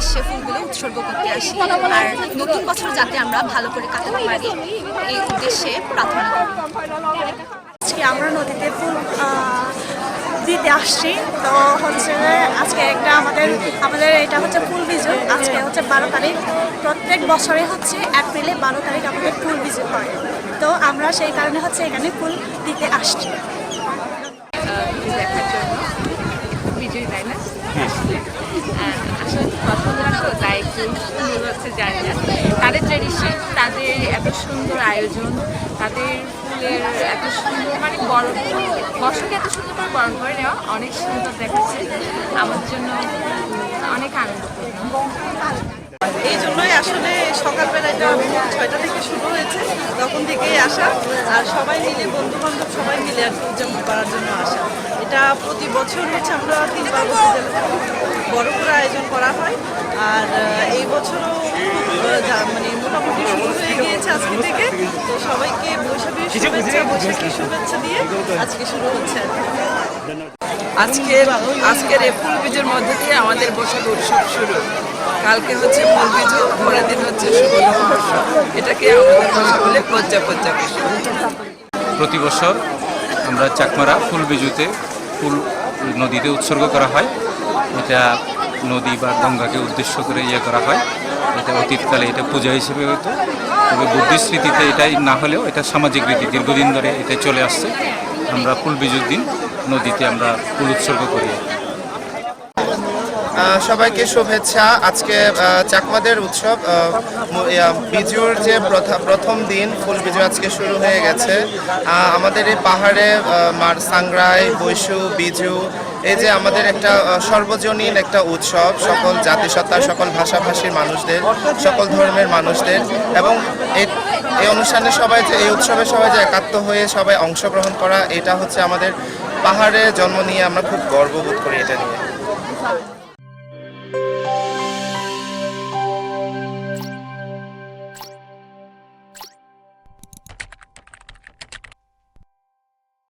উদ্দেশ্যে ফুলগুলো উৎসর্গ করতে আসি। আর নতুন বছর যাতে আমরা ভালো করে কাটাতে পারি এই উদ্দেশ্যে প্রার্থনা করি। আজকে আমরা নদীতে ফুল দিতে আসছি। তো হচ্ছে আজকে একটা আমাদের আমাদের এটা হচ্ছে ফুল বিজু আজকে হচ্ছে বারো তারিখ। প্রত্যেক বছরে হচ্ছে এপ্রিলে বারো তারিখ আমাদের ফুল বিজু হয়। তো আমরা সেই কারণে হচ্ছে এখানে ফুল দিতে আসছি দেখার জন্য বিজয়ী তাই না হ্যাঁ, আসলে পছন্দ না তো তাই একটু সুন্দর হচ্ছে জানি না তাদের তাদের এত সুন্দর আয়োজন, তাদের ফুলের এত সুন্দর মানে বড় বছরকে এত সুন্দর করে বরণ করে নেওয়া অনেক সুন্দর দেখাচ্ছে। আমাদের জন্য অনেক আনন্দ। এই জন্যই আসলে সকালবেলা এটা ছয়টা থেকে শুরু হয়েছে, তখন থেকেই আসা। আর সবাই মিলে বন্ধু বান্ধব সবাই মিলে আর উদযাপন করার জন্য আসা। এটা প্রতি বছর হচ্ছে আমরা তিনবার বড় করে আয়োজন করা হয়। আর এই বছরও মানে মোটামুটি শুরু হয়ে গিয়েছে আজকে থেকে। তো সবাইকে বৈশাখী শুভেচ্ছা বৈশাখী শুভেচ্ছা দিয়ে আজকে শুরু হচ্ছে। আজকের আজকের এই ফুল বীজের মধ্যে দিয়ে আমাদের বৈশাখ উৎসব শুরু। কালকে হচ্ছে ফুল বীজ পরের দিন হচ্ছে শুভ নববর্ষ এটাকে আমাদের ভাষা বলে পজ্জা পজ্জা প্রতি বছর আমরা চাকমারা ফুল বিজুতে ফুল নদীতে উৎসর্গ করা হয়। এটা নদী বা গঙ্গাকে উদ্দেশ্য করে ইয়ে করা হয়। এটা অতীতকালে এটা পূজা হিসেবে হতো তবে বুদ্ধিস্ট রীতিতে এটাই না হলেও এটা সামাজিক রীতি। দীর্ঘদিন ধরে এটা চলে আসছে। আমরা ফুল বিজুর দিন নদীতে আমরা ফুল উৎসর্গ করি। সবাইকে শুভেচ্ছা। আজকে চাকমাদের উৎসব বিজুর যে প্রথা- প্রথম দিন ফুল বিজু আজকে শুরু হয়ে গেছে। আমাদের এই পাহাড়ে মার সাংরাই বৈশু, বিজু এই যে আমাদের একটা সর্বজনীন একটা উৎসব, সকল জাতিসত্তার, সকল ভাষাভাষীর মানুষদের, সকল ধর্মের মানুষদের, এবং এই অনুষ্ঠানে সবাই যে, এই উৎসবে সবাই যে একাত্ম হয়ে সবাই অংশগ্রহণ করা, এটা হচ্ছে আমাদের পাহাড়ে জন্ম নিয়ে আমরা খুব গর্ববোধ করি এটা নিয়ে।